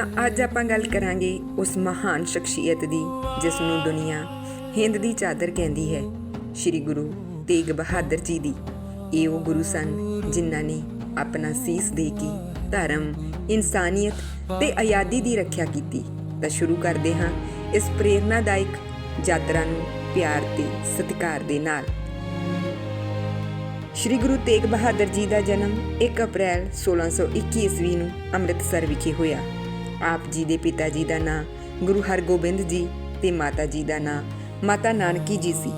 ਤਾਂ ਅੱਜ ਆਪਾਂ ਗੱਲ ਕਰਾਂਗੇ ਉਸ ਮਹਾਨ ਸ਼ਖਸੀਅਤ ਦੀ, ਜਿਸ ਨੂੰ ਦੁਨੀਆ ਹਿੰਦ ਦੀ ਚਾਦਰ ਕਹਿੰਦੀ ਹੈ। ਸ੍ਰੀ ਗੁਰੂ ਤੇਗ ਬਹਾਦਰ ਜੀ ਦੀ। ਇਹ ਉਹ ਗੁਰੂ ਸਨ ਜਿਨ੍ਹਾਂ ਨੇ ਆਪਣਾ ਸੀਸ ਦੇ ਕੇ ਧਰਮ, ਇਨਸਾਨੀਅਤ ਤੇ ਆਜ਼ਾਦੀ ਦੀ ਰੱਖਿਆ ਕੀਤੀ। ਤਾਂ ਸ਼ੁਰੂ ਕਰਦੇ ਹਾਂ ਇਸ ਪ੍ਰੇਰਨਾਦਾਇਕ ਯਾਤਰਾ ਨੂੰ ਪਿਆਰ ਤੇ ਸਤਿਕਾਰ ਦੇ ਨਾਲ। ਸ਼੍ਰੀ ਗੁਰੂ ਤੇਗ ਬਹਾਦਰ ਜੀ ਦਾ ਜਨਮ 1 ਅਪ੍ਰੈਲ 1621 ਈਸਵੀ ਨੂੰ ਅੰਮ੍ਰਿਤਸਰ ਵਿਖੇ ਹੋਇਆ। ਆਪ ਜੀ ਦੇ ਪਿਤਾ ਜੀ ਦਾ ਨਾਂ, ਗੁਰੂ ਹਰਗੋਬਿੰਦ ਜੀ ਤੇ ਮਾਤਾ ਜੀ ਦਾ ਨਾਂ, ਮਾਤਾ ਨਾਨਕੀ ਜੀ ਸੀ।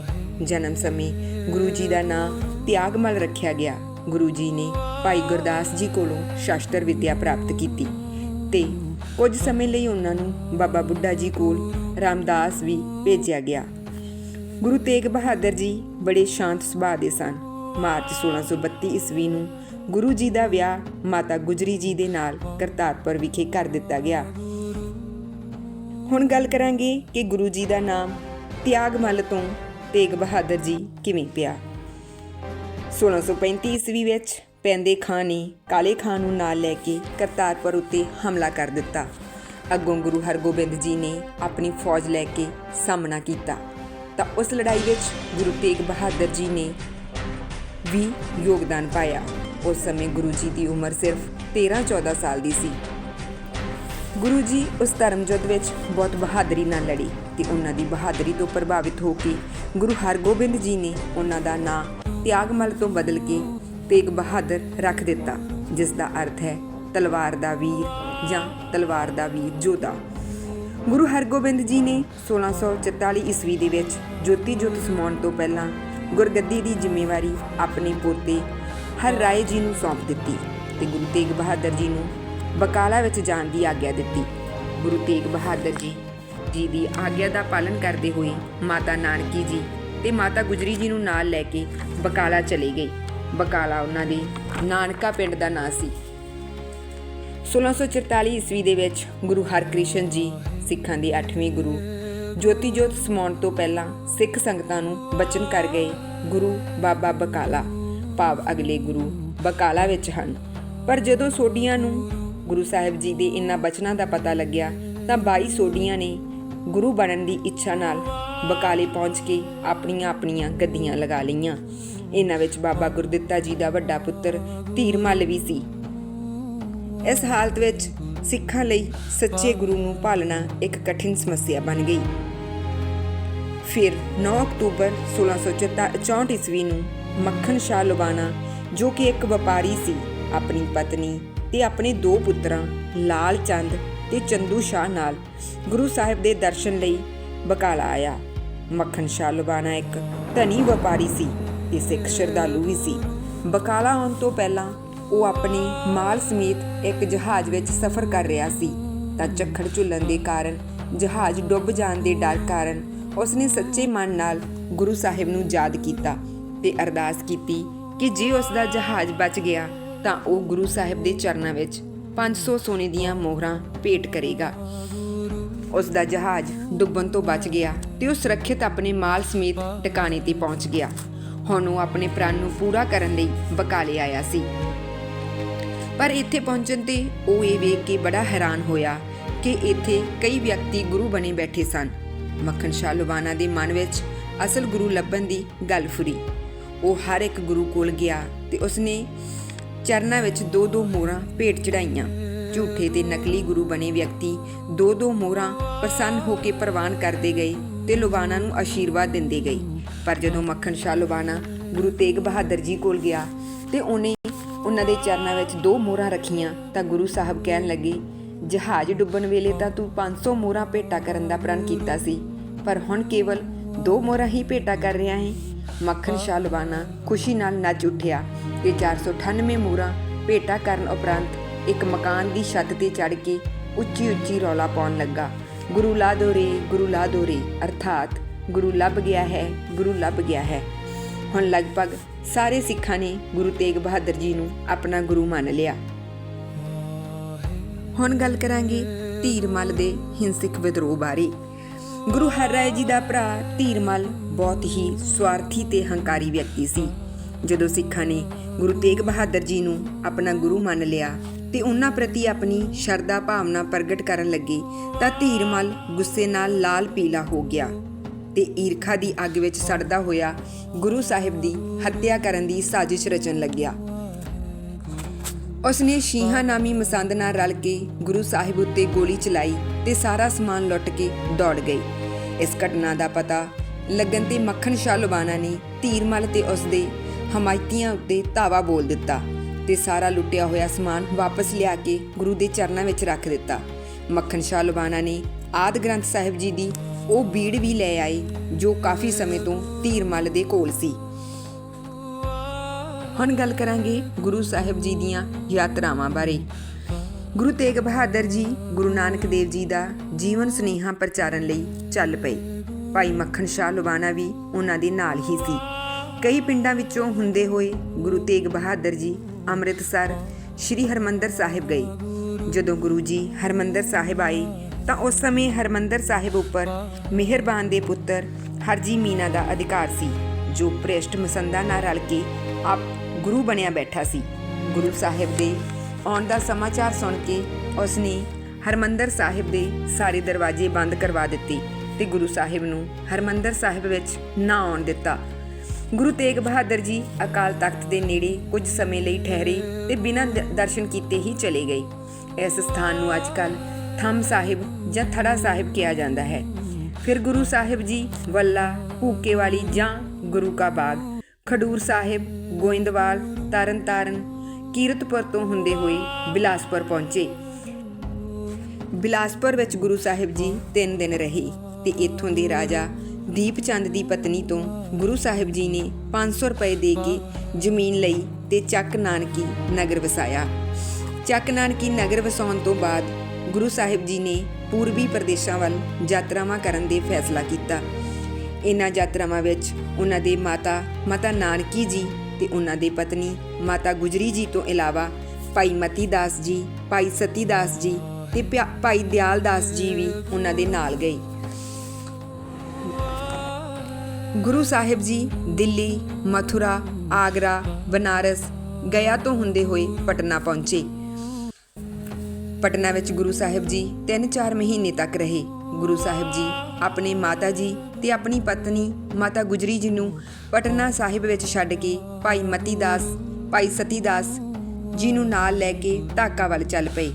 ਜਨਮ ਸਮੇਂ ਗੁਰੂ ਜੀ ਦਾ ਨਾਂ ਤਿਆਗਮਲ ਰੱਖਿਆ ਗਿਆ। ਗੁਰੂ ਜੀ ਨੇ ਭਾਈ ਗੁਰਦਾਸ ਜੀ ਕੋਲੋਂ ਸ਼ਾਸਤਰ ਵਿਦਿਆ ਪ੍ਰਾਪਤ ਕੀਤੀ ਤੇ ਕੁਝ ਸਮੇਂ ਲਈ ਉਹਨਾਂ ਨੂੰ ਬਾਬਾ ਬੁੱਢਾ ਜੀ ਕੋਲ ਰਾਮਦਾਸ ਵੀ ਭੇਜਿਆ ਗਿਆ। ਗੁਰੂ ਤੇਗ ਬਹਾਦਰ ਜੀ ਬੜੇ ਸ਼ਾਂਤ ਸੁਭਾਅ ਦੇ ਸਨ। ਮਾਰਚ 1632 ਈਸਵੀ ਨੂੰ ਗੁਰੂ ਜੀ ਦਾ ਵਿਆਹ ਮਾਤਾ ਗੁਜਰੀ ਜੀ ਦੇ ਨਾਲ ਕਰਤਾਰਪੁਰ ਵਿਖੇ ਕਰ ਦਿੱਤਾ ਗਿਆ। ਹੁਣ ਗੱਲ ਕਰਾਂਗੇ ਕਿ ਗੁਰੂ ਜੀ ਦਾ ਨਾਮ ਤਿਆਗਮਲ ਤੋਂ ਤੇਗ ਬਹਾਦਰ ਜੀ ਕਿਵੇਂ ਪਿਆ। 1635 ਈਸਵੀ ਵਿੱਚ ਪੈਂਦੇ ਖਾਂ ਨੇ ਕਾਲੇ ਖਾਂ ਨੂੰ ਨਾਲ ਲੈ ਕੇ ਕਰਤਾਰਪੁਰ ਉੱਤੇ ਹਮਲਾ ਕਰ ਦਿੱਤਾ। ਅੱਗੋਂ ਗੁਰੂ ਹਰਗੋਬਿੰਦ ਜੀ ਨੇ ਆਪਣੀ ਫੌਜ ਲੈ ਕੇ ਸਾਹਮਣਾ ਕੀਤਾ। ਤਾਂ ਉਸ ਲੜਾਈ ਵਿੱਚ ਗੁਰੂ ਤੇਗ ਬਹਾਦਰ ਜੀ ਨੇ ਵੀ ਯੋਗਦਾਨ ਪਾਇਆ। ਉਸ ਸਮੇਂ ਗੁਰੂ ਜੀ ਦੀ ਉਮਰ ਸਿਰਫ 13-14 ਸਾਲ ਦੀ ਸੀ। ਗੁਰੂ ਜੀ ਉਸ ਧਰਮ ਯੁੱਧ ਵਿੱਚ ਬਹੁਤ ਬਹਾਦਰੀ ਨਾਲ ਲੜੀ ਤੇ ਉਹਨਾਂ ਦੀ ਬਹਾਦਰੀ ਤੋਂ ਪ੍ਰਭਾਵਿਤ ਹੋ ਕੇ ਗੁਰੂ ਹਰਗੋਬਿੰਦ ਜੀ ਨੇ ਉਹਨਾਂ ਦਾ ਨਾਂ ਤਿਆਗਮਲ ਤੋਂ ਬਦਲ ਕੇ ਤੇਗ ਬਹਾਦਰ ਰੱਖ ਦਿੱਤਾ, ਜਿਸ ਦਾ ਅਰਥ ਹੈ ਤਲਵਾਰ ਦਾ ਵੀਰ ਜਾਂ ਤਲਵਾਰ ਦਾ ਵੀਰ ਜੋਧਾ। ਗੁਰੂ ਹਰਗੋਬਿੰਦ ਜੀ ਨੇ 1644 ਈਸਵੀ ਦੇ ਵਿੱਚ ਜੋਤੀ ਜੋਤ ਸਮਾਉਣ ਤੋਂ ਪਹਿਲਾਂ ਗੁਰਗੱਦੀ ਦੀ ਜ਼ਿੰਮੇਵਾਰੀ ਆਪਣੇ ਪੋਤੇ ਹਰ ਰਾਏ ਜੀ ਨੂੰ ਸੌਂਪ ਦਿੱਤੀ ਤੇ ਗੁਰੂ ਤੇਗ ਬਹਾਦਰ ਜੀ ਨੂੰ ਬਕਾਲਾ ਵਿੱਚ ਜਾਣ ਦੀ ਆਗਿਆ ਦਿੱਤੀ। ਗੁਰੂ ਤੇਗ ਬਹਾਦਰ ਜੀ ਜੀ ਦੀ ਆਗਿਆ ਦਾ ਪਾਲਨ ਕਰਦੇ ਹੋਏ ਮਾਤਾ ਨਾਨਕੀ ਜੀ ਤੇ ਮਾਤਾ ਗੁਜਰੀ ਜੀ ਨੂੰ ਨਾਲ ਲੈ ਕੇ ਬਕਾਲਾ ਚਲੇ ਗਏ। ਬਕਾਲਾ ਉਹਨਾਂ ਦੇ ਨਾਨਕਾ ਪਿੰਡ ਦਾ ਨਾਂ ਸੀ। 1644 ਈਸਵੀ ਦੇ ਵਿੱਚ ਗੁਰੂ ਹਰਕ੍ਰਿਸ਼ਨ ਜੀ ਸਿੱਖਾਂ ਦੇ 8ਵੇਂ ਗੁਰੂ ਜੋਤੀ ਜੋਤ ਸਮਾਉਣ ਤੋਂ ਪਹਿਲਾਂ ਸਿੱਖ ਸੰਗਤਾਂ ਨੂੰ ਬਚਨ ਕਰ ਗਏ ਗੁਰੂ ਬਾਬਾ ਬਕਾਲਾ। ਭਾਵ ਅਗਲੇ ਗੁਰੂ ਬਕਾਲਾ ਵਿੱਚ ਹਨ। ਪਰ ਜਦੋਂ ਸੋਡੀਆਂ ਨੂੰ ਗੁਰੂ ਸਾਹਿਬ ਜੀ ਦੇ ਇਨ੍ਹਾਂ ਬਚਨਾਂ ਦਾ ਪਤਾ ਲੱਗਿਆ, ਤਾਂ 22 ਸੋਡੀਆਂ ਨੇ ਗੁਰੂ ਬਣਨ ਦੀ ਇੱਛਾ ਨਾਲ ਬਕਾਲੇ ਪਹੁੰਚ ਕੇ ਆਪਣੀਆਂ ਆਪਣੀਆਂ ਗੱਦੀਆਂ ਲਗਾ ਲਈਆਂ। ਇਹਨਾਂ ਵਿੱਚ ਬਾਬਾ ਗੁਰਦਿੱਤਾ ਜੀ ਦਾ ਵੱਡਾ ਪੁੱਤਰ ਧੀਰਮਲ ਵੀ ਸੀ। ਇਸ ਹਾਲਤ ਵਿੱਚ ਸਿੱਖਾਂ ਲਈ ਸੱਚੇ ਗੁਰੂ ਨੂੰ ਭਾਲਣਾ ਇੱਕ ਕਠਿਨ ਸਮੱਸਿਆ ਬਣ ਗਈ। ਫਿਰ 9 ਅਕਤੂਬਰ 1664 ਈਸਵੀ ਨੂੰ ਮੱਖਣ ਸ਼ਾਹ ਲੁਬਾਣਾ, ਜੋ ਕਿ ਇੱਕ ਵਪਾਰੀ ਸੀ, ਆਪਣੀ ਪਤਨੀ ਤੇ ਆਪਣੇ ਦੋ ਪੁੱਤਰਾਂ, ਲਾਲ ਚੰਦ ਤੇ ਚੰਦੂ ਸ਼ਾਹ ਨਾਲ, ਗੁਰੂ ਸਾਹਿਬ ਦੇ ਦਰਸ਼ਨ ਲਈ ਬਕਾਲਾ ਆਇਆ। ਮੱਖਣ ਸ਼ਾਹ ਲੁਬਾਣਾ ਇੱਕ ਧਨੀ ਵਪਾਰੀ ਸੀ ਤੇ ਸਿੱਖ ਸ਼ਰਧਾਲੂ ਵੀ ਸੀ। ਬਕਾਲਾ ਆਉਣ ਤੋਂ ਪਹਿਲਾਂ ਉਹ ਆਪਣੇ ਮਾਲ ਸਮੇਤ ਇੱਕ ਜਹਾਜ਼ ਵਿੱਚ ਸਫ਼ਰ ਕਰ ਰਿਹਾ ਸੀ। ਤਾਂ ਝੱਖੜ ਝੁੱਲਣ ਦੇ ਕਾਰਨ ਜਹਾਜ਼ ਡੁੱਬ ਜਾਣ ਦੇ ਡਰ ਕਾਰਨ ਉਸਨੇ ਸੱਚੇ ਮਨ ਨਾਲ ਗੁਰੂ ਸਾਹਿਬ ਨੂੰ ਯਾਦ ਕੀਤਾ। ਤੇ ਅਰਦਾਸ ਕੀਤੀ ਕਿ ਜੇ ਉਸ ਦਾ ਜਹਾਜ਼ ਬਚ ਗਿਆ, ਤਾਂ ਉਹ ਗੁਰੂ ਸਾਹਿਬ ਦੇ ਚਰਨਾਂ ਵਿੱਚ 500 ਸੋਨੇ ਦੀਆਂ ਮੋਹਰਾਂ ਭੇਟ ਕਰੇਗਾ। ਉਸ ਦਾ ਜਹਾਜ਼ ਡੁੱਬਣ ਤੋਂ ਬਚ ਗਿਆ ਤੇ ਉਹ ਸੁਰੱਖਿਅਤ ਆਪਣੇ ਮਾਲ ਸਮੇਤ ਟਿਕਾਣੇ ਤੇ ਪਹੁੰਚ ਗਿਆ। ਹੁਣ ਉਹ ਆਪਣੇ ਪ੍ਰਾਣ ਨੂੰ ਪੂਰਾ ਕਰਨ ਲਈ ਬਕਾਲੇ ਆਇਆ ਸੀ। ਪਰ ਇੱਥੇ ਪਹੁੰਚਣ ਤੇ ਉਹ ਇਹ ਵੇਖ ਕੇ ਬੜਾ ਹੈਰਾਨ ਹੋਇਆ ਕਿ ਇੱਥੇ ਕਈ ਵਿਅਕਤੀ ਗੁਰੂ ਬਣੇ ਬੈਠੇ ਸਨ। ਮੱਖਣ ਸ਼ਾਹ ਲੁਬਾਨਾ ਦੇ ਮਨ ਵਿੱਚ ਅਸਲ ਗੁਰੂ ਲੱਭਣ ਦੀ ਗੱਲ ਫੁਰੀ। ਉਹ ਹਰ ਇੱਕ ਗੁਰੂ ਕੋਲ ਗਿਆ ਤੇ ਉਸਨੇ ਚਰਨਾਂ ਵਿੱਚ ਦੋ ਦੋ ਮੋਹਰਾਂ ਭੇਟ ਚੜਾਈਆਂ ਝੂਠੇ ਤੇ ਨਕਲੀ ਗੁਰੂ ਬਣੇ ਵਿਅਕਤੀ ਦੋ ਦੋ ਮੋਹਰਾਂ ਪ੍ਰਸੰਨ ਹੋ ਕੇ ਪ੍ਰਵਾਨ ਕਰਦੇ ਗਏ ਤੇ ਲੁਬਾਨਾ ਨੂੰ ਆਸ਼ੀਰਵਾਦ ਦਿੰਦੇ ਗਏ। ਪਰ ਜਦੋਂ ਮੱਖਣ ਸ਼ਾਹ ਲੁਬਾਨਾ ਗੁਰੂ ਤੇਗ ਬਹਾਦਰ ਜੀ ਕੋਲ ਗਿਆ ਤੇ ਉਹਨੇ ਉਹਨਾਂ ਦੇ ਚਰਨਾਂ ਵਿੱਚ ਦੋ ਮੋਹਰਾਂ ਰੱਖੀਆਂ ਤਾਂ ਗੁਰੂ ਸਾਹਿਬ ਕਹਿਣ ਲੱਗੇ, ਜਹਾਜ਼ ਡੁੱਬਣ ਵੇਲੇ ਤਾਂ ਤੂੰ 500 ਮੋਹਰਾਂ ਭੇਟਾ ਕਰਨ ਦਾ ਪ੍ਰਣ ਕੀਤਾ ਸੀ, ਪਰ ਹੁਣ ਕੇਵਲ ਦੋ ਮੋਹਰਾਂ ਹੀ ਭੇਟਾ ਕਰ ਰਿਹਾ ਹੈ। ਮੱਖਣ ਸ਼ਾਹ ਲਵਾਨਾ ਖੁਸ਼ੀ ਨਾਲ ਨੱਚ ਉੱਠਿਆ। ਤੇ 498 ਮੋਹਰਾਂ ਭੇਟਾ ਕਰਨ ਉਪਰੰਤ ਇੱਕ ਮਕਾਨ ਦੀ ਛੱਤ ਤੇ ਚੜ ਕੇ ਉੱਚੀ ਉੱਚੀ ਰੌਲਾ ਪਾਉਣ ਲੱਗਾ। ਗੁਰੂ ਲਾ ਦੋ ਰੇ, ਗੁਰੂ ਲਾ ਦੋ ਰੇ, ਅਰਥਾਤ ਗੁਰੂ ਲੱਭ ਗਿਆ ਹੈ, ਗੁਰੂ ਲੱਭ ਗਿਆ ਹੈ। ਹੁਣ ਲਗਭਗ ਸਾਰੇ ਸਿੱਖਾਂ ਨੇ ਗੁਰੂ ਤੇਗ ਬਹਾਦਰ ਜੀ ਨੂੰ ਆਪਣਾ ਗੁਰੂ ਮੰਨ ਲਿਆ। ਹੁਣ ਗੱਲ ਕਰਾਂਗੇ ਧੀਰਮਲ ਦੇ ਹਿੰਸਕ ਵਿਦਰੋਹ ਬਾਰੇ। ਗੁਰੂ ਹਰਰਾਏ ਜੀ ਦਾ ਭਰਾ ਧੀਰਮਲ ਬਹੁਤ ਹੀ ਸਵਾਰਥੀ ਤੇ ਹੰਕਾਰੀ ਵਿਅਕਤੀ ਸੀ। ਜਦੋਂ ਸਿੱਖਾਂ ਨੇ ਗੁਰੂ ਤੇਗ ਬਹਾਦਰ ਜੀ ਨੂੰ ਆਪਣਾ ਗੁਰੂ ਮੰਨ ਲਿਆ ਤੇ ਉਹਨਾਂ ਪ੍ਰਤੀ ਆਪਣੀ ਸ਼ਰਧਾ ਭਾਵਨਾ ਪ੍ਰਗਟ ਕਰਨ ਲੱਗੇ ਤਾਂ ਧੀਰਮਲ ਗੁੱਸੇ ਨਾਲ ਲਾਲ ਪੀਲਾ ਹੋ ਗਿਆ ਤੇ ਈਰਖਾ ਦੀ ਅੱਗ ਵਿੱਚ ਸੜਦਾ ਹੋਇਆ ਗੁਰੂ ਸਾਹਿਬ ਦੀ ਹੱਤਿਆ ਕਰਨ ਦੀ ਸਾਜ਼ਿਸ਼ ਰਚਣ ਲੱਗਿਆ। ਉਸਨੇ ਸ਼ੀਹਾ ਨਾਮੀ ਮਸੰਦ ਨਾਲ ਰਲ ਕੇ ਗੁਰੂ ਸਾਹਿਬ ਉੱਤੇ ਗੋਲੀ ਚਲਾਈ ਤੇ ਸਾਰਾ ਸਮਾਨ ਲੁੱਟ ਕੇ ਦੌੜ ਗਈ। ਇਸ ਘਟਨਾ ਦਾ ਪਤਾ ਲੱਗਣ ਤੇ ਮੱਖਣ ਸ਼ਾਹ ਲੁਬਾਣਾ ਨੇ ਧੀਰਮਲ ਤੇ ਉਸਦੇ ਹਮਾਇਤੀਆਂ ਉੱਤੇ ਧਾਵਾ ਬੋਲ ਦਿੱਤਾ ਤੇ ਸਾਰਾ ਲੁੱਟਿਆ ਹੋਇਆ ਸਮਾਨ ਵਾਪਸ ਲਿਆ ਕੇ ਗੁਰੂ ਦੇ ਚਰਨਾਂ ਵਿੱਚ ਰੱਖ ਦਿੱਤਾ। ਮੱਖਣ ਸ਼ਾਹ ਲੁਬਾਣਾ ਨੇ ਆਦ ਗ੍ਰੰਥ ਸਾਹਿਬ ਜੀ ਦੀ ਉਹ ਬੀੜ ਵੀ ਲੈ ਆਏ ਜੋ ਕਾਫੀ ਸਮੇਂ ਤੋਂ ਧੀਰਮਲ ਦੇ ਕੋਲ ਸੀ। ਹੁਣ ਗੱਲ ਕਰਾਂਗੇ ਗੁਰੂ ਸਾਹਿਬ ਜੀ ਦੀਆਂ ਯਾਤਰਾਵਾਂ ਬਾਰੇ। ਗੁਰੂ ਤੇਗ ਬਹਾਦਰ ਜੀ, ਗੁਰੂ ਨਾਨਕ ਦੇਵ ਜੀ ਦਾ ਜੀਵਨ ਸੁਨੇਹਾ ਪ੍ਰਚਾਰਨ ਲਈ ਚੱਲ ਪਏ। ਭਾਈ ਮੱਖਣ ਸ਼ਾਹ ਲੁਬਾਣਾ ਵੀ ਉਹਨਾਂ ਦੇ ਨਾਲ ਹੀ ਸੀ। ਕਈ ਪਿੰਡਾਂ ਵਿੱਚੋਂ ਹੁੰਦੇ ਹੋਏ ਗੁਰੂ ਤੇਗ ਬਹਾਦਰ ਜੀ ਅੰਮ੍ਰਿਤਸਰ ਸ੍ਰੀ ਹਰਮੰਦਰ ਸਾਹਿਬ ਗਏ। ਜਦੋਂ ਗੁਰੂ ਜੀ ਹਰਮੰਦਰ ਸਾਹਿਬ ਆਏ, ਤਾਂ ਉਸ ਸਮੇਂ ਹਰਮੰਦਰ ਸਾਹਿਬ ਉੱਪਰ ਮਿਹਰਬਾਨ ਦੇ ਪੁੱਤਰ ਹਰਜੀ ਮੀਨਾ ਦਾ ਅਧਿਕਾਰ ਸੀ, ਜੋ ਪ੍ਰੇਸ਼ਟ ਮਸੰਦਾ ਨਾਲ ਰਲ ਕੇ ਆਪ ਗੁਰੂ ਬਣਿਆ ਬੈਠਾ ਸੀ। ਗੁਰੂ ਸਾਹਿਬ ਦੇ ਆਉਣ ਦਾ ਸਮਾਚਾਰ ਸੁਣ ਕੇ ਉਸਨੇ ਹਰਮੰਦਰ ਸਾਹਿਬ ਦੇ ਸਾਰੇ ਦਰਵਾਜ਼ੇ ਬੰਦ ਕਰਵਾ ਦਿੱਤੇ ਤੇ ਗੁਰੂ ਸਾਹਿਬ ਨੂੰ ਹਰਮੰਦਰ ਸਾਹਿਬ ਵਿੱਚ ਨਾ ਆਉਣ ਦਿੱਤਾ। ਗੁਰੂ ਤੇਗ ਬਹਾਦਰ ਜੀ ਅਕਾਲ ਤਖਤ ਦੇ ਨੇੜੇ ਕੁਝ ਸਮੇਂ ਲਈ ਠਹਿਰੇ ਤੇ ਬਿਨਾਂ ਦਰਸ਼ਨ ਕੀਤੇ ਹੀ ਚਲੇ ਗਏ। ਇਸ ਸਥਾਨ ਨੂੰ ਅੱਜਕੱਲ ਥੰਮ ਸਾਹਿਬ ਜਾਂ ਥੜਾ ਸਾਹਿਬ ਕਿਹਾ ਜਾਂਦਾ ਹੈ। ਫਿਰ ਗੁਰੂ ਸਾਹਿਬ ਜੀ ਵੱਲਾ, ਭੂਕੇ ਵਾਲੀ ਜਾਂ ਗੁਰੂ ਕਾ ਬਾਗ, ਖਡੂਰ ਸਾਹਿਬ ਗੋਇੰਦਵਾਲ ਤਰਨਤਾਰਨ ਕੀਰਤਪੁਰ ਤੋਂ ਹੁੰਦੇ ਹੋਏ ਬਿਲਾਸਪੁਰ ਪਹੁੰਚੇ। ਬਿਲਾਸਪੁਰ ਵਿੱਚ ਗੁਰੂ ਸਾਹਿਬ ਜੀ 3 ਦਿਨ ਰਹੇ ਤੇ ਇੱਥੋਂ ਦੇ ਰਾਜਾ ਦੀਪ ਦੀ ਪਤਨੀ ਤੋਂ ਗੁਰੂ ਸਾਹਿਬ ਜੀ ਨੇ 500 ਰੁਪਏ ਦੇ ਕੇ ਜ਼ਮੀਨ ਲਈ ਤੇ ਚੱਕ ਨਾਨਕੀ ਨਗਰ ਵਸਾਇਆ। ਚੱਕ ਨਾਨਕੀ ਨਗਰ ਵਸਾਉਣ ਤੋਂ ਬਾਅਦ ਗੁਰੂ ਸਾਹਿਬ ਜੀ ਨੇ ਪੂਰਬੀ ਪ੍ਰਦੇਸ਼ਾਂ ਵੱਲ ਯਾਤਰਾਵਾਂ ਕਰਨ ਦੇ ਫੈਸਲਾ ਕੀਤਾ। ਇਹਨਾਂ ਯਾਤਰਾਵਾਂ ਵਿੱਚ ਉਹਨਾਂ ਦੇ ਮਾਤਾ ਮਾਤਾ ਨਾਨਕੀ ਜੀ ਤੇ ਉਹਨਾਂ ਦੇ ਪਤਨੀ, ਮਾਤਾ ਗੁਜਰੀ ਜੀ ਤੋਂ ਇਲਾਵਾ ਭਾਈ ਮਤੀ ਦਾਸ ਜੀ, ਭਾਈ ਸਤੀ ਦਾਸ ਜੀ ਤੇ ਭਾਈ ਦਿਆਲ ਦਾਸ ਜੀ ਵੀ ਉਹਨਾਂ ਦੇ ਨਾਲ ਗਏ। ਗੁਰੂ ਸਾਹਿਬ ਜੀ ਦਿੱਲੀ, ਮਥੁਰਾ, ਆਗਰਾ, ਬਨਾਰਸ ਗਿਆ ਤੋਂ ਹੁੰਦੇ ਹੋਏ ਪਟਨਾ ਪਹੁੰਚੇ। ਪਟਨਾ ਵਿੱਚ ਗੁਰੂ ਸਾਹਿਬ ਜੀ 3-4 ਮਹੀਨੇ ਤੱਕ ਰਹੇ। ਗੁਰੂ ਸਾਹਿਬ ਜੀ ਆਪਣੇ ਮਾਤਾ ਜੀ ਤੇ ਆਪਣੀ ਪਤਨੀ ਮਾਤਾ ਗੁਜਰੀ ਜੀ ਨੂੰ ਪਟਨਾ ਸਾਹਿਬ ਵਿੱਚ ਛੱਡ ਕੇ ਭਾਈ ਮਤੀ ਦਾਸ, ਭਾਈ ਸਤੀ ਦਾਸ ਜੀ ਨੂੰ ਨਾਲ ਲੈ ਕੇ ਢਾਕਾ ਵੱਲ ਚੱਲ ਪਏ।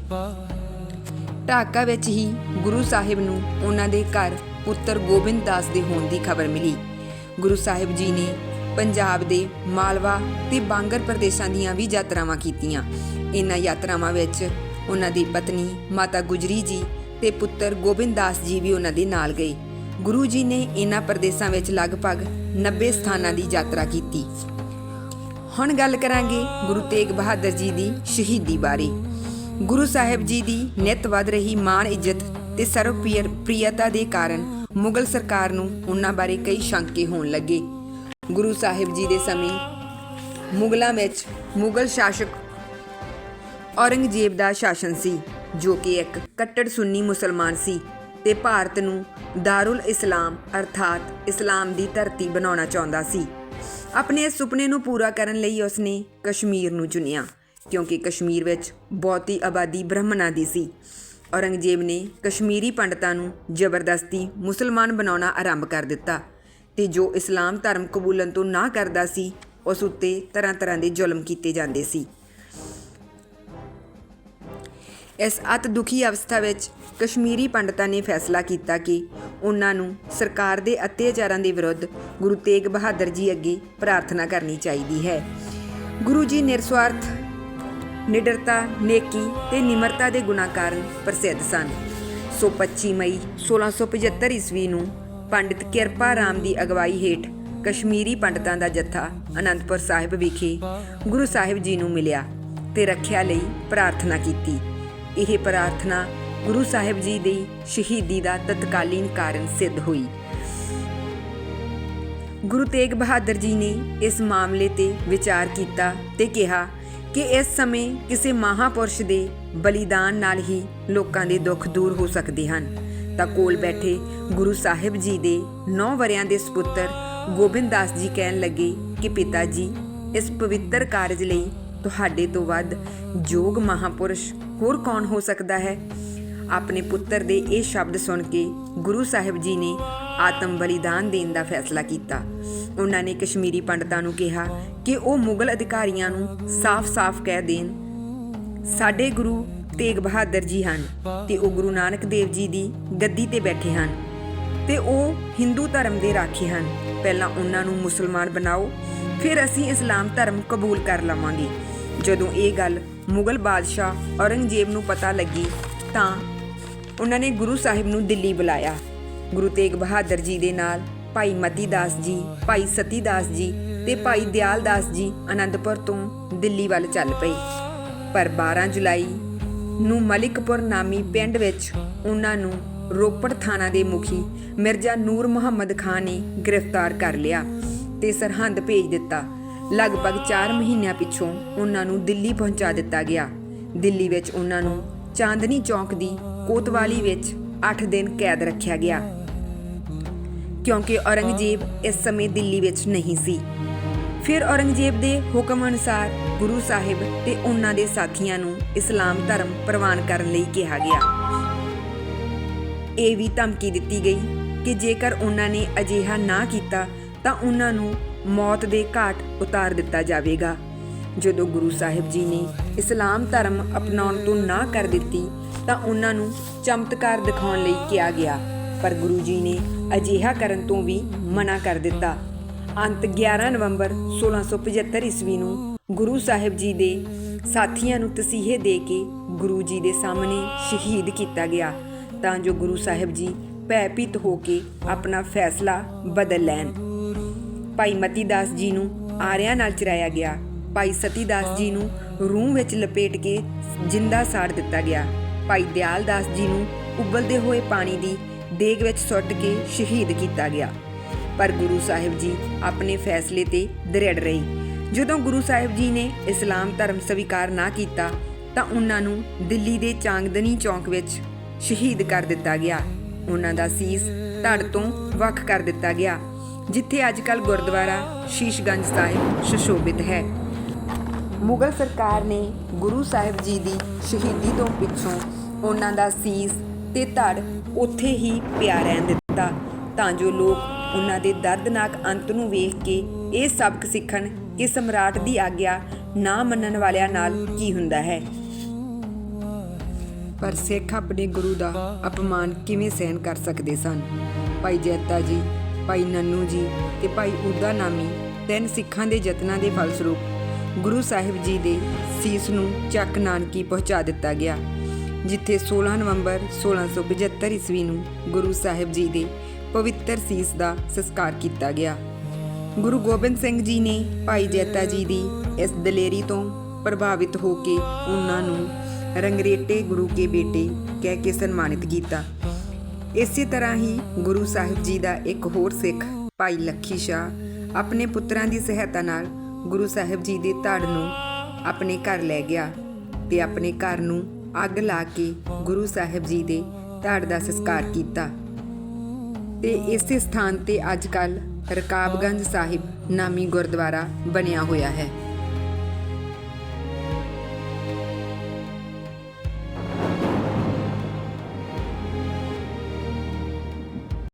ਢਾਕਾ ਵਿੱਚ ਹੀ ਗੁਰੂ ਸਾਹਿਬ ਨੂੰ ਉਹਨਾਂ ਦੇ ਘਰ ਪੁੱਤਰ ਗੋਬਿੰਦ ਦਾਸ ਦੇ ਹੋਣ ਦੀ ਖਬਰ ਮਿਲੀ। ਗੁਰੂ ਸਾਹਿਬ ਜੀ ਨੇ ਪੰਜਾਬ ਦੇ ਮਾਲਵਾ ਤੇ ਬਾਂਗਰ ਪ੍ਰਦੇਸ਼ਾਂ ਦੀਆਂ ਵੀ ਯਾਤਰਾਵਾਂ ਕੀਤੀਆਂ। ਇਹਨਾਂ ਯਾਤਰਾਵਾਂ ਵਿੱਚ ਉਹਨਾਂ ਦੀ ਪਤਨੀ ਮਾਤਾ ਗੁਜਰੀ ਜੀ ਤੇ ਪੁੱਤਰ ਗੋਬਿੰਦ ਦਾਸ ਜੀ ਵੀ ਉਹਨਾਂ ਦੇ ਨਾਲ ਗਏ। ਗੁਰੂ ਜੀ ਨੇ ਇਹਨਾਂ ਪ੍ਰਦੇਸ਼ਾਂ ਵਿੱਚ ਲਗਭਗ 90 ਸਥਾਨਾਂ ਦੀ ਯਾਤਰਾ ਕੀਤੀ। ਹੁਣ ਗੱਲ ਕਰਾਂਗੇ ਗੁਰੂ ਤੇਗ ਬਹਾਦਰ ਜੀ ਦੀ ਸ਼ਹੀਦੀ ਬਾਰੇ। ਗੁਰੂ ਸਾਹਿਬ ਜੀ ਦੀ ਨਿਤ ਵਧ ਰਹੀ ਮਾਣ, ਇੱਜ਼ਤ ਤੇ ਸਰਵ ਪ੍ਰਿਯਤਾ ਦੇ ਕਾਰਨ ਮੁਗਲ ਸਰਕਾਰ ਨੂੰ ਉਹਨਾਂ ਬਾਰੇ ਕਈ ਸ਼ੰਕੇ ਹੋਣ ਲੱਗੇ। ਗੁਰੂ ਸਾਹਿਬ ਜੀ ਦੇ ਸਮੇਂ ਮੁਗਲਾਂ ਵਿੱਚ ਮੁਗਲ ਸ਼ਾਸਕ ਔਰੰਗਜ਼ੇਬ ਦਾ ਸ਼ਾਸਨ ਸੀ। ਜੋ ਕਿ ਇੱਕ ਕੱਟੜ ਸੁੰਨੀ ਮੁਸਲਮਾਨ ਸੀ ਤੇ ਭਾਰਤ ਨੂੰ ਦਾਰੁਲ ਇਸਲਾਮ ਅਰਥਾਤ ਇਸਲਾਮ ਦੀ ਧਰਤੀ ਬਣਾਉਣਾ ਚਾਹੁੰਦਾ ਸੀ। ਆਪਣੇ ਇਸ ਸੁਪਨੇ ਨੂੰ ਪੂਰਾ ਕਰਨ ਲਈ ਉਸਨੇ ਕਸ਼ਮੀਰ ਨੂੰ ਚੁਣਿਆ, ਕਿਉਂਕਿ ਕਸ਼ਮੀਰ ਵਿੱਚ ਬਹੁਤੀ ਆਬਾਦੀ ਬ੍ਰਾਹਮਣਾਂ ਦੀ ਸੀ। ਔਰੰਗਜ਼ੇਬ ਨੇ ਕਸ਼ਮੀਰੀ ਪੰਡਤਾਂ ਨੂੰ ਜ਼ਬਰਦਸਤੀ ਮੁਸਲਮਾਨ ਬਣਾਉਣਾ ਆਰੰਭ ਕਰ ਦਿੱਤਾ ਤੇ ਜੋ ਇਸਲਾਮ ਧਰਮ ਕਬੂਲਣ ਤੋਂ ਨਾ ਕਰਦਾ ਸੀ, ਉਸ ਉੱਤੇ ਤਰ੍ਹਾਂ ਤਰ੍ਹਾਂ ਦੇ ਜ਼ੁਲਮ ਕੀਤੇ ਜਾਂਦੇ ਸੀ। ਇਸ ਅਤ ਦੁਖੀ ਅਵਸਥਾ ਵਿੱਚ ਕਸ਼ਮੀਰੀ ਪੰਡਤਾਂ ਨੇ ਫੈਸਲਾ ਕੀਤਾ ਕਿ ਉਹਨਾਂ ਨੂੰ ਸਰਕਾਰ ਦੇ ਅਤਿਆਚਾਰਾਂ ਦੇ ਵਿਰੁੱਧ ਗੁਰੂ ਤੇਗ ਬਹਾਦਰ ਜੀ ਅੱਗੇ ਪ੍ਰਾਰਥਨਾ ਕਰਨੀ ਚਾਹੀਦੀ ਹੈ। ਗੁਰੂ ਜੀ ਨਿਰਸਵਾਰਥ ਨਿਡਰਤਾ, ਨੇਕੀ ਤੇ ਨਿਮਰਤਾ ਦੇ ਗੁਣਾਂ ਕਾਰਨ ਪ੍ਰਸਿੱਧ ਸਨ। ਸੋ 25 ਮਈ 1675 ਈਸਵੀ ਨੂੰ ਪੰਡਿਤ ਕਿਰਪਾ ਰਾਮ ਦੀ ਅਗਵਾਈ ਹੇਠ ਕਸ਼ਮੀਰੀ ਪੰਡਤਾਂ ਦਾ ਜੱਥਾ ਅਨੰਦਪੁਰ ਸਾਹਿਬ ਵਿਖੇ ਗੁਰੂ ਸਾਹਿਬ ਜੀ ਨੂੰ ਮਿਲਿਆ ਤੇ ਰੱਖਿਆ ਲਈ ਪ੍ਰਾਰਥਨਾ ਕੀਤੀ। ਇਹ ਪ੍ਰਾਰਥਨਾ ਗੁਰੂ ਸਾਹਿਬ ਜੀ ਦੀ ਸ਼ਹੀਦੀ ਦਾ ਤਤਕਾਲੀਨ ਕਾਰਨ ਸਿੱਧ ਹੋਈ। ਗੁਰੂ ਤੇਗ ਬਹਾਦਰ ਜੀ ਨੇ ਇਸ ਮਾਮਲੇ ਤੇ ਵਿਚਾਰ ਕੀਤਾ ਤੇ ਕਿਹਾ ਕਿ ਇਸ ਸਮੇਂ ਕਿਸੇ ਮਹਾਪੁਰਸ਼ ਦੇ ਬਲੀਦਾਨ ਨਾਲ ਹੀ ਲੋਕਾਂ ਦੇ ਦੁੱਖ ਦੂਰ ਹੋ ਸਕਦੇ ਹਨ। ਤਾਂ ਕੋਲ ਬੈਠੇ ਗੁਰੂ ਸਾਹਿਬ ਜੀ ਦੇ 9 ਵਰਿਆਂ ਦੇ ਸੁਪੁੱਤਰ ਗੋਬਿੰਦ ਦਾਸ ਜੀ ਕਹਿਣ ਲੱਗੇ ਕਿ ਪਿਤਾ ਜੀ, ਇਸ ਪਵਿੱਤਰ ਕਾਰਜ ਲਈ ਤੁਹਾਡੇ ਤੋਂ ਵੱਧ ਜੋਗ ਮਹਾਪੁਰਸ਼ ਹੋਰ ਕੌਣ ਹੋ ਸਕਦਾ ਹੈ? ਆਪਣੇ ਪੁੱਤਰ ਦੇ ਇਹ ਸ਼ਬਦ ਸੁਣ ਕੇ ਗੁਰੂ ਸਾਹਿਬ ਜੀ ਨੇ ਆਤਮ ਬਲੀਦਾਨ ਦੇਣ ਦਾ ਫੈਸਲਾ ਕੀਤਾ। ਉਹਨਾਂ ਨੇ ਕਸ਼ਮੀਰੀ ਪੰਡਤਾਂ ਨੂੰ ਕਿਹਾ ਕਿ ਉਹ ਮੁਗਲ ਅਧਿਕਾਰੀਆਂ ਨੂੰ ਸਾਫ਼-ਸਾਫ਼ ਕਹਿ ਦੇਣ। ਸਾਡੇ ਗੁਰੂ ਤੇਗ ਬਹਾਦਰ ਜੀ ਹਨ ਤੇ ਉਹ ਗੁਰੂ ਨਾਨਕ ਦੇਵ ਜੀ ਦੀ ਗੱਦੀ ਤੇ ਬੈਠੇ ਹਨ ਤੇ ਉਹ ਹਿੰਦੂ ਧਰਮ ਦੇ ਰਾਖੀ ਹਨ। ਪਹਿਲਾਂ ਉਹਨਾਂ ਨੂੰ ਮੁਸਲਮਾਨ ਬਣਾਓ, ਫਿਰ ਅਸੀਂ ਇਸਲਾਮ ਧਰਮ ਕਬੂਲ ਕਰ ਲਵਾਂਗੇ। ਜਦੋਂ ਇਹ ਗੱਲ ਮੁਗਲ ਬਾਦਸ਼ਾਹ ਔਰੰਗਜ਼ੇਬ ਨੂੰ ਪਤਾ ਲੱਗੀ, ਤਾਂ ਉਹਨਾਂ ਨੇ ਗੁਰੂ ਸਾਹਿਬ ਨੂੰ ਦਿੱਲੀ ਬੁਲਾਇਆ। ਗੁਰੂ ਤੇਗ ਬਹਾਦਰ ਜੀ ਦੇ ਨਾਲ ਭਾਈ ਮਤੀ ਦਾਸ ਜੀ, ਭਾਈ ਸਤੀ ਦਾਸ ਜੀ ਤੇ ਭਾਈ ਦਿਆਲ ਦਾਸ ਜੀ ਆਨੰਦਪੁਰ ਤੋਂ ਦਿੱਲੀ ਵੱਲ ਚੱਲ ਪਏ। ਪਰ 12 ਜੁਲਾਈ ਨੂੰ ਮਲਿਕਪੁਰ ਨਾਮੀ ਪਿੰਡ ਵਿੱਚ ਉਹਨਾਂ ਨੂੰ ਰੋਪੜ ਥਾਣਾ ਦੇ ਮੁਖੀ ਮਿਰਜ਼ਾ ਨੂਰ ਮੁਹੰਮਦ ਖਾਨ ਨੇ ਗ੍ਰਿਫਤਾਰ ਕਰ ਲਿਆ ਤੇ ਸਰਹੰਦ ਭੇਜ ਦਿੱਤਾ। ਲਗਭਗ 4 ਮਹੀਨਿਆਂ ਪਿੱਛੋਂ ਉਹਨਾਂ ਨੂੰ ਦਿੱਲੀ ਪਹੁੰਚਾ ਦਿੱਤਾ ਗਿਆ। ਦਿੱਲੀ ਵਿੱਚ ਉਹਨਾਂ ਨੂੰ ਚਾਂਦਨੀ ਚੌਕ ਦੀ ਕੋਤਵਾਲੀ ਵਿੱਚ 8 ਦਿਨ ਕੈਦ ਰੱਖਿਆ ਗਿਆ। ਕਿਉਂਕਿ ਔਰੰਗਜ਼ੇਬ ਇਸ ਸਮੇਂ ਦਿੱਲੀ ਵਿੱਚ ਨਹੀਂ ਸੀ। ਫਿਰ ਔਰੰਗਜ਼ੇਬ ਦੇ ਹੁਕਮ ਅਨੁਸਾਰ ਗੁਰੂ ਸਾਹਿਬ ਤੇ ਉਹਨਾਂ ਦੇ ਸਾਥੀਆਂ ਨੂੰ ਇਸਲਾਮ ਧਰਮ ਪ੍ਰਵਾਨ ਕਰਨ ਲਈ ਕਿਹਾ ਗਿਆ। ਇਹ ਵੀ ਧਮਕੀ ਦਿੱਤੀ ਗਈ ਕਿ ਜੇਕਰ ਉਹਨਾਂ ਨੇ ਅਜਿਹਾ ਨਾ ਕੀਤਾ, ਤਾਂ ਉਹਨਾਂ ਨੂੰ ਮੌਤ ਦੇ ਘਾਟ ਉਤਾਰ ਦਿੱਤਾ ਜਾਵੇਗਾ। ਜਦੋਂ ਗੁਰੂ ਸਾਹਿਬ ਜੀ ਨੇ ਇਸਲਾਮ ਧਰਮ ਅਪਣਾਉਣ ਤੋਂ ਨਾ ਕਰ ਦਿੱਤੀ, ਤਾਂ ਉਹਨਾਂ ਨੂੰ ਚਮਤਕਾਰ ਦਿਖਾਉਣ ਲਈ ਕਿਹਾ ਗਿਆ। ਪਰ ਗੁਰੂ ਜੀ ਨੇ ਅਜਿਹਾ ਕਰਨ ਤੋਂ ਵੀ ਮਨਾ ਕਰ ਦਿੱਤਾ। ਅੰਤ 11 ਨਵੰਬਰ 1675 ਈਸਵੀ ਨੂੰ ਗੁਰੂ ਸਾਹਿਬ ਜੀ ਦੇ ਸਾਥੀਆਂ ਨੂੰ ਤਸੀਹੇ ਦੇ ਕੇ ਗੁਰੂ ਜੀ ਦੇ ਸਾਹਮਣੇ ਸ਼ਹੀਦ ਕੀਤਾ ਗਿਆ। ਤਾਂ ਜੋ ਗੁਰੂ ਸਾਹਿਬ ਜੀ ਭੈਭੀਤ ਹੋ ਕੇ ਆਪਣਾ ਫੈਸਲਾ ਬਦਲ ਲੈਣ। ਭਾਈ ਮਤੀ ਜੀ ਨੂੰ ਆਰਿਆਂ ਨਾਲ ਚਰਾਇਆ ਗਿਆ। ਭਾਈ ਸਤੀ ਜੀ ਨੂੰ ਰੂਹ ਵਿੱਚ ਲਪੇਟ ਕੇ ਜਿੰਦਾ ਸਾੜ ਦਿੱਤਾ ਗਿਆ। ਭਾਈ ਦਿਆਲ ਜੀ ਨੂੰ ਉਬਲਦੇ ਹੋਏ ਪਾਣੀ ਦੀ ਦੇਗ ਵਿੱਚ ਸੁੱਟ ਕੇ ਸ਼ਹੀਦ ਕੀਤਾ ਗਿਆ। ਪਰ ਗੁਰੂ ਸਾਹਿਬ ਜੀ ਆਪਣੇ ਫੈਸਲੇ ਤੇ ਦ੍ਰਿੜ ਰਹੀ। ਜਦੋਂ ਗੁਰੂ ਸਾਹਿਬ ਜੀ ਨੇ ਇਸਲਾਮ ਧਰਮ ਸਵੀਕਾਰ ਨਾ ਕੀਤਾ ਤਾਂ ਉਹਨਾਂ ਨੂੰ ਦਿੱਲੀ ਦੇ ਚਾਂਗਦਨੀ ਚੌਂਕ ਵਿੱਚ ਸ਼ਹੀਦ ਕਰ ਦਿੱਤਾ ਗਿਆ। ਉਹਨਾਂ ਦਾ ਸੀਸ ਧੜ ਤੋਂ ਵੱਖ ਕਰ ਦਿੱਤਾ ਗਿਆ, ਜਿੱਥੇ ਅੱਜਕੱਲ ਗੁਰਦੁਆਰਾ ਸ਼ੀਸ਼ਗੰਜ ਸਾਹਿਬ ਸ਼ਸ਼ੋਭਿਤ ਹੈ। ਮੁਗਲ ਸਰਕਾਰ ਨੇ ਗੁਰੂ ਸਾਹਿਬ ਜੀ ਦੀ ਸ਼ਹੀਦੀ ਤੋਂ ਪਿੱਛੋਂ ਉਹਨਾਂ ਦਾ ਸੀਸ ਤੇ ਧੜ ਉੱਥੇ ਹੀ ਪਿਆ ਰਹਿਣ ਦਿੱਤਾ। ਤਾਂ ਜੋ ਲੋਕ ਉਹਨਾਂ ਦੇ ਦਰਦਨਾਕ ਅੰਤ ਨੂੰ ਵੇਖ ਕੇ ਇਹ ਸਬਕ ਸਿੱਖਣ ਕਿ ਸਮਰਾਟ ਦੀ ਆਗਿਆ ਨਾ ਮੰਨਣ ਵਾਲਿਆਂ ਨਾਲ ਕੀ ਹੁੰਦਾ ਹੈ। ਪਰ ਸਿੱਖ ਆਪਣੇ ਗੁਰੂ ਦਾ ਅਪਮਾਨ ਕਿਵੇਂ ਸਹਿਨ ਕਰ ਸਕਦੇ ਸਨ? ਭਾਈ ਜੈਤਾ ਜੀ, ਭਾਈ ਨੰਨੂ ਜੀ ਤੇ ਭਾਈ ਉਦਾ ਨਾਮੀ ਤਿੰਨ ਸਿੱਖਾਂ ਦੇ ਯਤਨਾਂ ਦੇ ਫਲਸਰੂਪ ਗੁਰੂ ਸਾਹਿਬ ਜੀ ਦੇ ਸੀਸ ਨੂੰ ਚੱਕ ਨਾਨਕੀ ਪਹੁੰਚਾ ਦਿੱਤਾ ਗਿਆ, ਜਿੱਥੇ 16 ਨਵੰਬਰ 1675 ਈਸਵੀ ਨੂੰ ਗੁਰੂ ਸਾਹਿਬ ਜੀ ਦੇ ਪਵਿੱਤਰ ਸੀਸ ਦਾ ਸੰਸਕਾਰ ਕੀਤਾ ਗਿਆ। ਗੁਰੂ ਗੋਬਿੰਦ ਸਿੰਘ ਜੀ ਨੇ ਭਾਈ ਜੈਤਾ ਜੀ ਦੀ ਇਸ ਦਲੇਰੀ ਤੋਂ ਪ੍ਰਭਾਵਿਤ ਹੋ ਕੇ ਉਹਨਾਂ ਨੂੰ ਰੰਗਰੇਟੇ ਗੁਰੂ ਕੇ ਬੇਟੇ ਕਹਿ ਕੇ ਸਨਮਾਨਿਤ ਕੀਤਾ। ਇਸੇ ਤਰ੍ਹਾਂ ਹੀ ਗੁਰੂ ਸਾਹਿਬ ਜੀ ਦਾ ਇੱਕ ਹੋਰ ਸਿੱਖ, ਭਾਈ ਲੱਖੀ ਸ਼ਾਹ, ਆਪਣੇ ਪੁੱਤਰਾਂ ਦੀ ਸਹਾਇਤਾ ਨਾਲ ਗੁਰੂ ਸਾਹਿਬ ਜੀ ਦੇ ਧੜ ਨੂੰ ਆਪਣੇ ਘਰ ਲੈ ਗਿਆ ਤੇ ਆਪਣੇ ਘਰ ਨੂੰ ਅੱਗ ਲਾ ਕੇ ਗੁਰੂ ਸਾਹਿਬ ਜੀ ਦੇ ਧੜ ਦਾ ਸੰਸਕਾਰ ਕੀਤਾ। ਤੇ ਇਸੇ ਸਥਾਨ ਤੇ ਅੱਜ ਕੱਲ ਰਕਾਬਗੰਜ ਸਾਹਿਬ ਨਾਮੀ ਗੁਰਦੁਆਰਾ ਬਣਿਆ ਹੋਇਆ ਹੈ।